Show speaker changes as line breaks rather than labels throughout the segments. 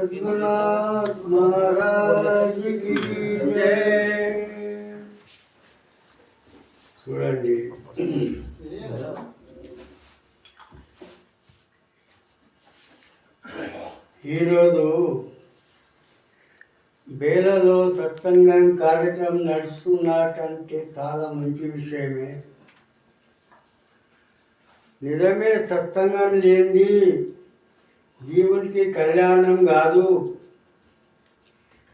सद्गुरुनाथ महाराज की जय చూడండి ఈరోజు బేలలో సత్సంగం కార్యక్రమం నడుస్తున్నట్టంటే చాలా మంచి విషయమే నిజమే సత్సంగం లేనిది జీవుడికి కళ్యాణం కాదు.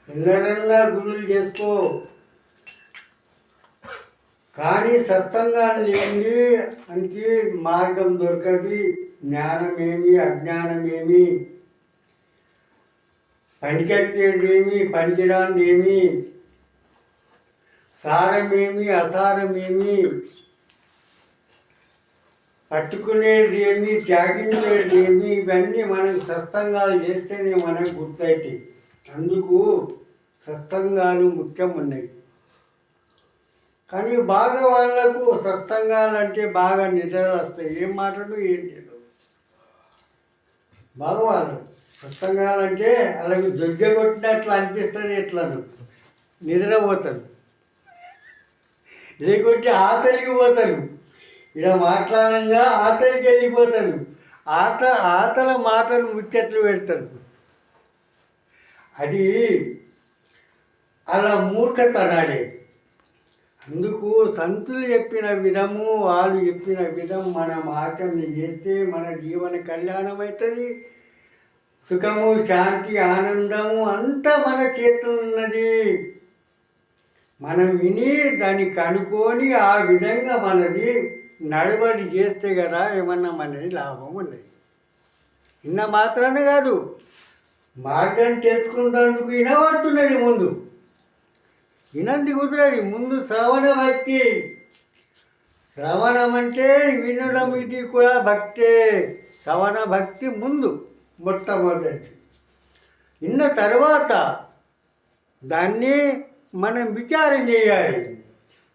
ఎందరన్నా గురులు చేసుకో. కానీ సత్తంగా లేని అంటే మార్గం దొరకది. జ్ఞానమేమి అజ్ఞానమేమి? పనికెత్తేదేమి పనికిరాందేమి సారమేమి అసారమేమి? పట్టుకునేది ఏమి త్యాగించేది ఏమి ఇవన్నీ మనం సత్సంగాలు చేస్తేనే మనం గుర్తయితాయి. అందుకు సత్సంగాలు ముఖ్యం ఉన్నాయి కానీ బాగా వాళ్ళకు సత్సంగాలు అంటే బాగా నిద్ర వస్తాయి ఏం మాటలు ఏం లేదు. బాగా వాళ్ళు సత్సంగాలంటే అలాగే దొడ్డ కొట్టినట్లు అనిపిస్తుంది ఎట్లను నిద్రపోతారు. లేకుంటే ఆతలికి పోతారు. ఇలా మాట్లాడంగా ఆతలికి వెళ్ళిపోతారు ఆట ఆతల మాటలు ముచ్చట్లు పెడతారు అది అలా మూర్ఖతనాడే. అందుకు సంతులు చెప్పిన విధము వాళ్ళు చెప్పిన విధం మనం ఆచరణ చేస్తే మన జీవన కళ్యాణం అవుతుంది సుఖము శాంతి ఆనందము అంతా మన చేతిలో ఉన్నది. మనం విని దాన్ని కనుక్కొని ఆ విధంగా మనది. నడవడి చేస్తే కదా ఏమన్నా మనది లాభం ఉన్నది. ఇన్న మాత్రమే కాదు మార్గం తెలుసుకున్నందుకు వినబడుతున్నది ముందు. వినంది కుదరది ముందు శ్రవణ భక్తి. శ్రవణం అంటే వినడం ఇది కూడా భక్తే. శ్రవణ భక్తి ముందు మొట్టమొదటి. ఇన్న తర్వాత దాన్ని మనం విచారం చేయాలి.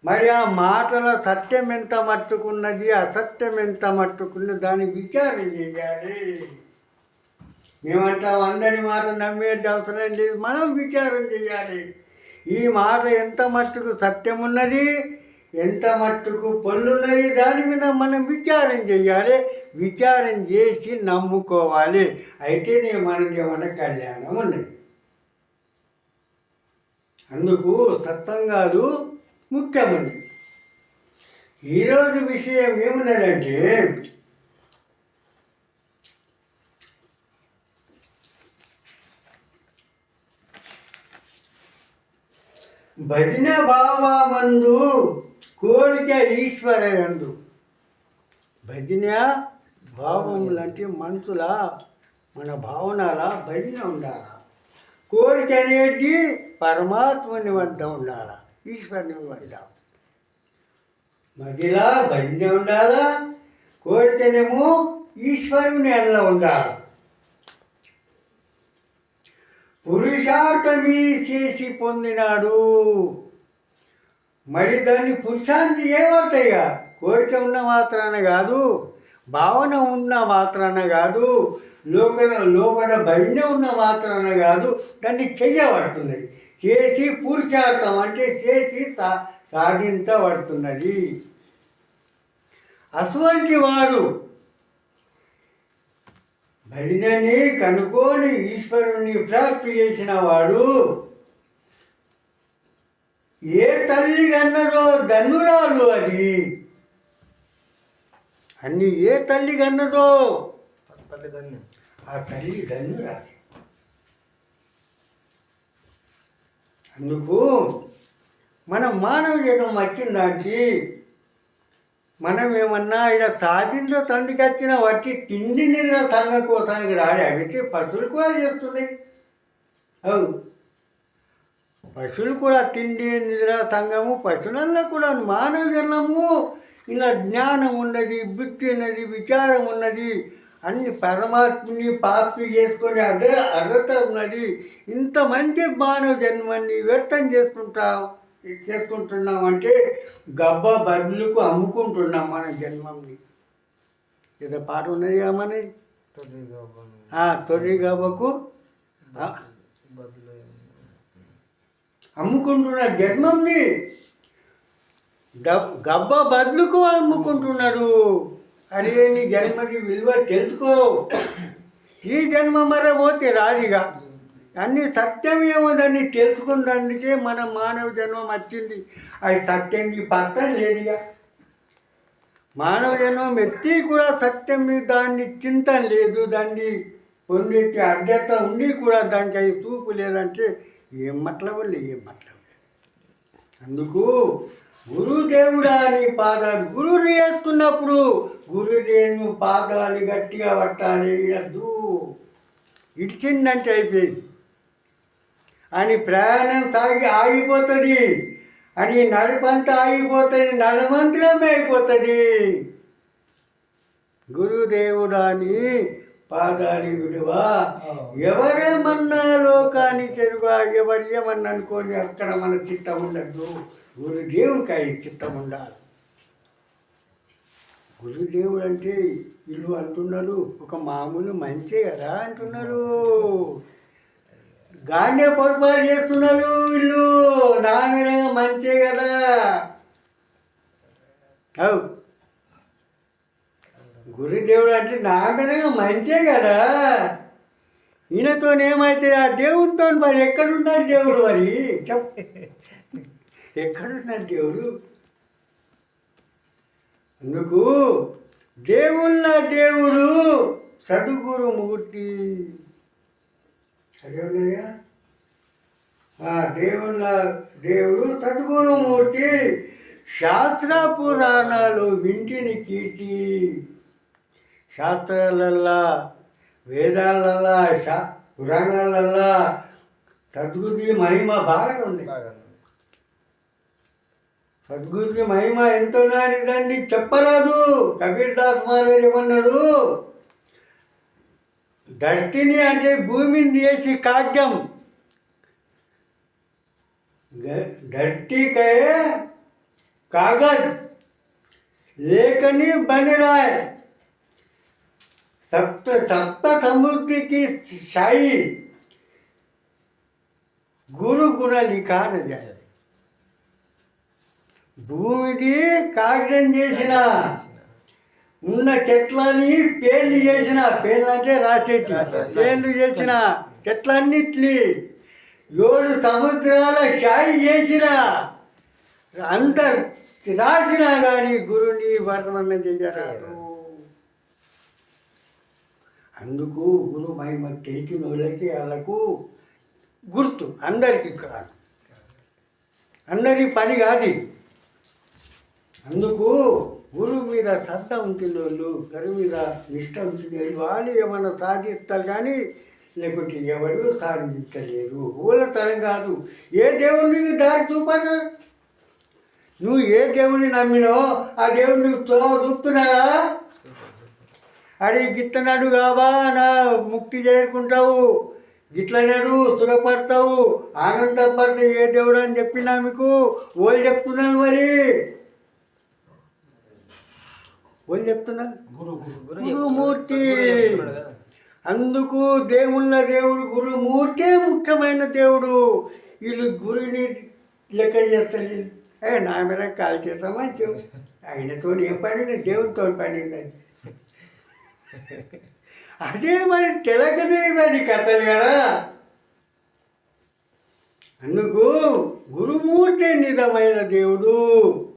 మరి ఆ మాటల సత్యం ఎంత మట్టుకున్నది అసత్యం ఎంత మట్టుకున్నది దాన్ని విచారం చేయాలి. మేమంటాం అందరి మాట నమ్మేది అవసరం లేదు మనం విచారం చేయాలి. ఈ మాట ఎంత మట్టుకు సత్యం ఉన్నది ఎంత మట్టుకు పళ్ళున్నది దాని మీద మనం విచారం చేయాలి. విచారం చేసి నమ్ముకోవాలి. అయితేనే మనకి ఏమన్నా కళ్యాణం ఉన్నది. అందుకు సత్సంగాలు ముఖ్యమండి ఈరోజు విషయం ఏమున్నదంటే భజన భావమందు కోరిక ఈశ్వరయందు భజన భావములంటే మనసుల మన భావనల భజన ఉండాల? కోరిక అనేది పరమాత్మని వద్ద ఉండాల? ఈశ్వరుని వద్దాం మదిలా బండి ఉండాలా? కోరితేనేమో ఈశ్వరుని అల్ల ఉండాలి. పురుషార్థమీ చేసి పొందినాడు. మరి దాన్ని పురుషాంతి ఏమవుతాయిగా కోరిక ఉన్న మాత్రాన కాదు భావన ఉన్న మాత్రాన కాదు లోక లోపల భజన ఉన్న మాత్రాన కాదు దాన్ని చెయ్యబడుతుంది చేసి పురుషార్థం అంటే చేసి సాధించబడుతున్నది. అటువంటి వాడు భజనని కనుక్కొని ఈశ్వరుణ్ణి ప్రాప్తి చేసిన వాడు ఏ తల్లి కన్నదో ధన్యురాలు అది. అన్ని ఏ తల్లి కన్నదో ఆ తల్లి ధన్యురాలి అందుకు మనం మానవ జన్మ వచ్చిన దానికి మనం ఏమన్నా ఇక్కడ సాధించ తండ్రికి వచ్చిన వట్టి తిండి నిద్ర తంగ కోసానికి రాలే అవితే పశువులు కూడా చేస్తున్నాయి. అవు. పశువులు కూడా తిండి నిద్ర తంగము. పశువులలో కూడా మానవ జన్మము. ఇలా జ్ఞానం ఉన్నది బుద్ధి ఉన్నది విచారం ఉన్నది. అన్ని పరమాత్మని ప్రాప్తి చేసుకొని అదే అర్హత ఉన్నది. ఇంత మంచి మానవ జన్మని వ్యర్థం చేసుకుంటావు చేసుకుంటున్నాం అంటే గబ్బ బదులుకు అమ్ముకుంటున్నాం మన జన్మంని. ఏదో పాట ఉన్నది ఆ, తొలి గబ్బకు అమ్ముకుంటున్న జన్మంని గబ్బ బదులుకు అమ్ముకుంటున్నాడు. అరే నీ జన్మది విలువ తెలుసుకో. ఈ జన్మ మర పోతే రాదిగా. అన్ని సత్యం ఏముందని తెలుసుకున్నందుకే మన మానవ జన్మం వచ్చింది. అది సత్యం నీ పక్కన లేదుగా. మానవ జన్మం ఎత్తి కూడా సత్యం దాన్ని చింతన లేదు. దాన్ని పొందేటి అడ్డత ఉండి కూడా దానికి అవి చూపు లేదంటే ఏం మతలబు లేదు ఏం మతలబు లేదు అందుకు గురుదేవుడా నీ పాదాలు గురువుని వేసుకున్నప్పుడు గురుదేవుని పాదాలు గట్టిగా పట్టాలి ఇడద్దు ఇడిచిందంటే అయిపోయింది. అని ప్రయాణం సాగి ఆగిపోతుంది. అని నడుపంతా ఆగిపోతుంది నడమంత్రమే అయిపోతుంది. గురుదేవుడాని పాదాలు విడువా. ఎవరేమన్నా లోకానికి ఎరుగా ఎవరు ఏమన్నా అనుకోని అక్కడ మన చిత్తం ఉండద్దు. గురుదేవునికి చిత్తం ఉండాలి. గురుదేవుడు అంటే వీళ్ళు అంటున్నారు ఒక మామూలు మంచి కదా అంటున్నారు. గాండే పొరపాటు చేస్తున్నారు వీళ్ళు నా మంచే కదా. అవు. గురుదేవుడు అంటే నాగరంగా మంచే కదా. ఈయనతో ఏమైతే ఆ దేవుడితో మరి ఎక్కడున్నాడు దేవుడు మరి? చెప్ప. ఎక్కడున్నాడు దేవుడు? అందుకు దేవుళ్ళ దేవుడు సద్గురు మూర్తి. చదివాయా దేవుళ్ళ దేవుడు సద్గురుమూర్తి శాస్త్ర పురాణాలు వింటిని కీర్తి శాస్త్రాలల్లా వేదాలల్లా శా పురాణాలల్లా సద్గురి మహిమ బాగా ఉంది. సద్గురుని మహిమ ఎంతో నానిదండి చెప్పరాదు కబీర్ దాస్ మహారాజ్ ఏమన్నాడు ధర్తిని అంటే భూమిని చేసి కాగ్యం धरती के कागज लेखनी बन रहा है सप्त सप्त समुद्र की शाही गुरु गुण लिखा न जाए భూమిది కాగితం చేసిన ఉన్న చెట్లని పేర్లు చేసిన పేర్లు అంటే రాసేటి పేర్లు చేసిన చెట్లన్నిట్లి ఏడు సముద్రాల షాయి చేసిన అంత రాసినా కానీ గురుని వర్ణన చేయరాదు అందుకు గురు మహిమ తెలిసిన వాళ్ళకి వాళ్ళకు గుర్తు. అందరికీ కాదు. అందరి పని కాదు. అందుకు గురువు మీద శ్రద్ధ ఉంటుంది వాళ్ళు గరు మీద నిష్ట ఉంటుంది వాళ్ళు వాళ్ళు ఏమన్నా సాధిస్తారు కానీ లేకుంటే ఎవరు సాధించలేరు. ఊలతనం తరం కాదు. ఏ దేవుడిని దారి చూపాలి నువ్వు ఏ దేవుడిని నమ్మినో ఆ దేవుడిని తులవ చూపుతున్నాడా? అరే గిత్తనాడు కావా నా ముక్తి చేరుకుంటావు. గిట్లనాడు స్థిరపడతావు. ఆనందపడతావు ఏ దేవుడు అని చెప్పినా మీకు? వాళ్ళు చెప్తున్నాను మరి. వాళ్ళు చెప్తున్నారు? గురుమూర్తి అందుకు దేవుళ్ళ దేవుడు గురుమూర్తే ముఖ్యమైన దేవుడు. వీళ్ళు గురుని లెక్క చేస్తలేదు ఏ నా మీద కాల్ చేస్తామని చెప్పు. ఆయనతో ఏం పని ఉంది? దేవునితో పని అదే మరి తెలకనే మరి కథలు కదా. అందుకు గురుమూర్తి నిజమైన దేవుడు.